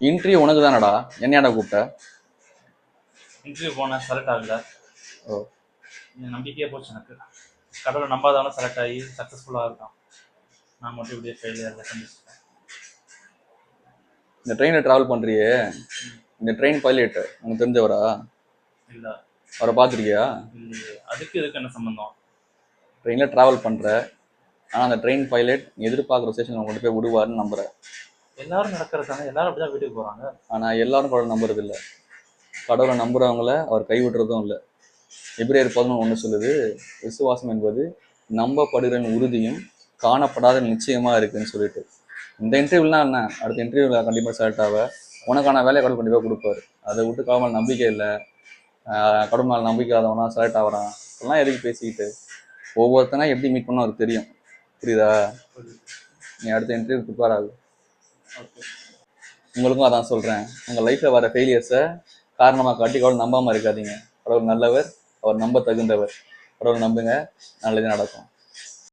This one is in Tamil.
இன்டர்வியூ உனக்கு தானடா என்னையாடா கூப்பிட்ட? இன்டர்வியூ போனேன் செலக்ட் ஆகல. ஓ. நம்பிக்கையே போச்சு எனக்கு. கடவுளை நம்பாதவனும் செலக்ட் ஆகி சக்ஸஸ்ஃபுல்லாக இருக்கான். நான் மட்டும் இப்படியே ஃபெயிலியரில் சந்திச்சிட்டேன் இந்த ட்ரெயினில் ட்ராவல் பண்ணுறியே இந்த ட்ரெயின் பைலட் உனக்கு தெரிஞ்சவரா? இல்லை. அவரை பார்த்துருக்கியா? அதுக்கு இதுக்கு என்ன சம்மந்தம் ட்ரெயினில் ட்ராவல் பண்ணுற ஆனால் அந்த ட்ரெயின் பைலட் எதிர்பார்க்குற ஸ்டேஷன் கொண்டு போய் விடுவாருன்னு நம்புற எல்லாரும் நடக்கிறது தானே எல்லாரும் அப்படிதான் வீட்டுக்கு போகிறாங்க ஆனால் எல்லாரும் கடவுளை நம்புறது இல்ல. கடவுளை நம்புறவங்கள அவர் கைவிடுறதும் இல்லை. எபிரேயர் பதினொன்று ஒன்று சொல்லுது விசுவாசம் என்பது நம்பப்படுகிற உறுதியும் காணப்படாத நிச்சயமா இருக்குன்னு சொல்லிட்டு. இந்த இன்டர்வியூலாம் என்ன? அடுத்த இன்டர்வியூவில் கண்டிப்பாக செலக்ட் ஆக உனக்கான வேலையை கடவுள் கண்டிப்பாக கொடுப்பாரு. அதை விட்டு கடவுள் நம்பிக்கை இல்லை. கடவுள் மேல நம்பிக்கை இல்லாதவனா செலக்ட் ஆகிறான் இதெல்லாம் எதுக்கு பேசிக்கிட்டு? ஒவ்வொருத்தனா எப்படி மீட் பண்ண அவருக்கு தெரியும். புரியுதா? நீ அடுத்த இன்டர்வியூ ப்ரிப்பேர் ஆகுது உங்களுக்கும் அதான் சொல்கிறேன் உங்கள் லைஃப்பில் வர ஃபெயிலியர்ஸை காரணமாக காட்டி கடவுள் நம்பாமல் இருக்காதீங்க. கடவுள் நல்லவர் அவர் நம்ப தகுந்தவர் கடவுள் நம்புங்க. நல்லது நடக்கும்.